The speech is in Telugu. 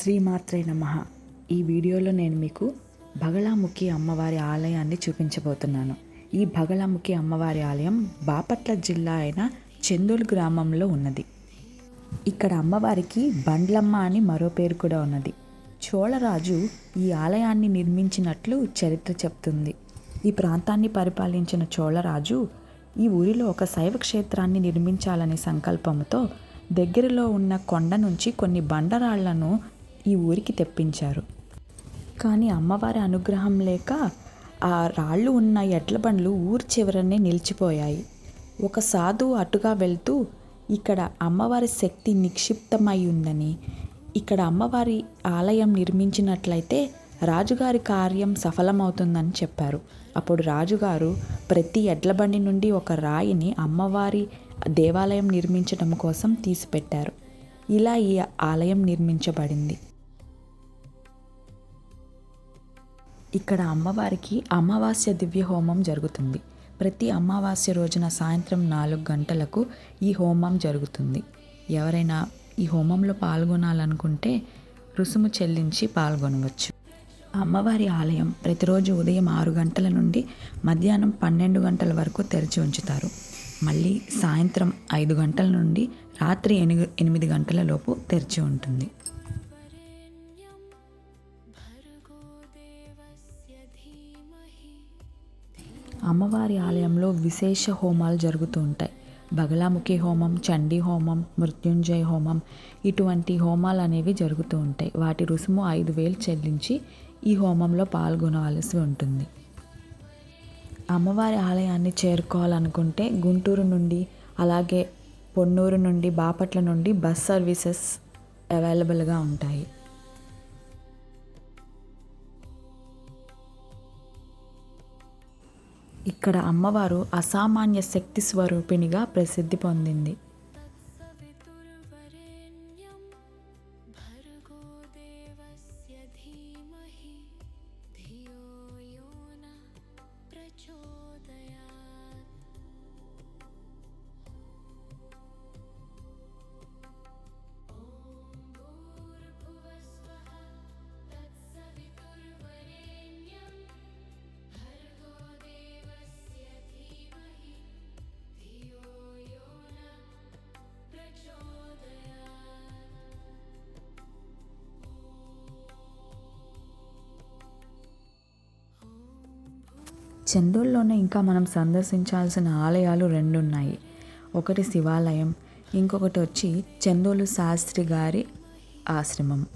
శ్రీమాత్రే నమ. ఈ వీడియోలో నేను మీకు బగళాముఖి అమ్మవారి ఆలయాన్ని చూపించబోతున్నాను. ఈ బగళాముఖి అమ్మవారి ఆలయం బాపట్ల జిల్లా అయిన చెందూలు గ్రామంలో ఉన్నది. ఇక్కడ అమ్మవారికి బండ్లమ్మ అని మరో పేరు కూడా ఉన్నది. చోళరాజు ఈ ఆలయాన్ని నిర్మించినట్లు చరిత్ర చెప్తుంది. ఈ ప్రాంతాన్ని పరిపాలించిన చోళరాజు ఈ ఊరిలో ఒక శైవ క్షేత్రాన్ని నిర్మించాలనే సంకల్పంతో దగ్గరలో ఉన్న కొండ నుంచి కొన్ని బండరాళ్ళను ఈ ఊరికి తెప్పించారు. కానీ అమ్మవారి అనుగ్రహం లేక ఆ రాళ్ళు ఉన్న ఎడ్ల బండ్లు ఊరి చివరనే నిలిచిపోయాయి. ఒక సాధువు అటుగా వెళ్తూ ఇక్కడ అమ్మవారి శక్తి నిక్షిప్తమై ఉందని ఇక్కడ అమ్మవారి ఆలయం నిర్మించినట్లయితే రాజుగారి కార్యం సఫలమవుతుందని చెప్పారు. అప్పుడు రాజుగారు ప్రతి ఎడ్ల బండి నుండి ఒక రాయిని అమ్మవారి దేవాలయం నిర్మించడం కోసం తీసిపెట్టారు. ఇలా ఈ ఆలయం నిర్మించబడింది. ఇక్కడ అమ్మవారికి అమావాస్య దివ్య హోమం జరుగుతుంది. ప్రతి అమావాస్య రోజున సాయంత్రం నాలుగు గంటలకు ఈ హోమం జరుగుతుంది. ఎవరైనా ఈ హోమంలో పాల్గొనాలనుకుంటే రుసుము చెల్లించి పాల్గొనవచ్చు. అమ్మవారి ఆలయం ప్రతిరోజు ఉదయం ఆరు గంటల నుండి మధ్యాహ్నం పన్నెండు గంటల వరకు తెరిచి ఉంచుతారు. మళ్ళీ సాయంత్రం ఐదు గంటల నుండి రాత్రి ఎనిమిది ఎనిమిది గంటల లోపు తెరిచి ఉంటుంది. అమ్మవారి ఆలయంలో విశేష హోమాలు జరుగుతూ ఉంటాయి. బగలాముఖి హోమం చండీ హోమం మృత్యుంజయ హోమం ఇటువంటి హోమాలు అనేవి జరుగుతూ ఉంటాయి. వాటి రుసుము ఐదు వేలు చెల్లించి ఈ హోమంలో పాల్గొనవలసి ఉంటుంది. అమ్మవారి ఆలయాన్ని చేరుకోవాలనుకుంటే గుంటూరు నుండి అలాగే పొన్నూరు నుండి బాపట్ల నుండి బస్ సర్వీసెస్ అవైలబుల్గా ఉంటాయి. ఇక్కడ అమ్మవారు అసామాన్య శక్తి స్వరూపిణిగా ప్రసిద్ధి పొందింది. ప్రచో చందూరులోనే ఇంకా మనం సందర్శించాల్సిన ఆలయాలు రెండు ఉన్నాయి ఒకటి శివాలయం ఇంకొకటి వచ్చి చందోలు శాస్త్రి గారి ఆశ్రమం.